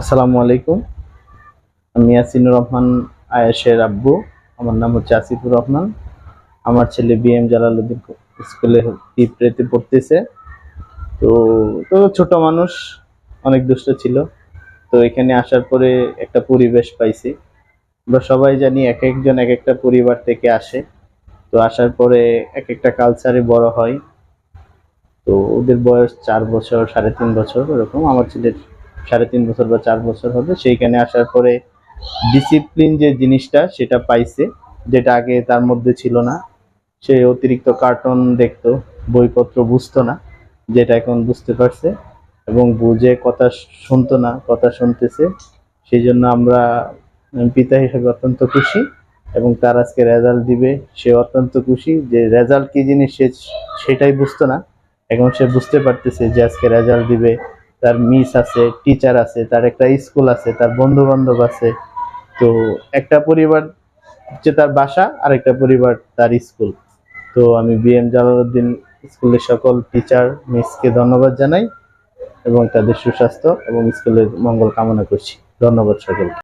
আসসালামু আলাইকুম। আমি ইয়াসিনুর রহমান আয়েশের আব্বু। আমার নাম হচ্ছে আসিফুর রহমান। আমার ছেলে বি এম জালালউদ্দিন স্কুলে পিঁপড়েতে পড়তেছে। তো তো ছোট মানুষ, অনেক দুষ্ট ছিল। তো এখানে আসার পরে একটা পরিবেশ পাইছি। আমরা সবাই জানি এক একজন এক একটা পরিবার থেকে আসে। তো আসার পরে এক একটা কালচারে বড় হয়। তো ওদের বয়স চার বছর, সাড়ে তিন বছর, এরকম। আমার ছেলের সাড়ে তিন বছর বা চার বছর হবে, সেইখানে আসার পরে ডিসিপ্লিন যে জিনিসটা সেটা পাইছে, যেটা আগে তার মধ্যে ছিল না। সে অতিরিক্ত কার্টুন দেখতো, বইপত্র বুঝতো না, যেটা এখন বুঝতে পারছে এবং বুঝে কথা শুনতো না, কথা শুনতেছে। সেই জন্য আমরা পিতা হিসেবে অত্যন্ত খুশি এবং তার আজকে রেজাল্ট দিবে। সে অত্যন্ত খুশি যে রেজাল্ট কী জিনিস সে সেটাই বুঝতো না। এখন সে বুঝতে পারতেছে যে আজকে রেজাল্ট দিবে। তার মিস আছে টিচার আছে, তার একটা স্কুল আছে, তার বন্ধু বান্ধব আছে। তো একটা পরিবার হচ্ছে তার বাসা আর একটা পরিবার তার স্কুল তো আমি বি এম জালালউদ্দিন স্কুলের সকল টিচার মিসকে ধন্যবাদ জানাই এবং তাদের সুস্বাস্থ্য এবং স্কুলের মঙ্গল কামনা করছি। ধন্যবাদ সকলকে।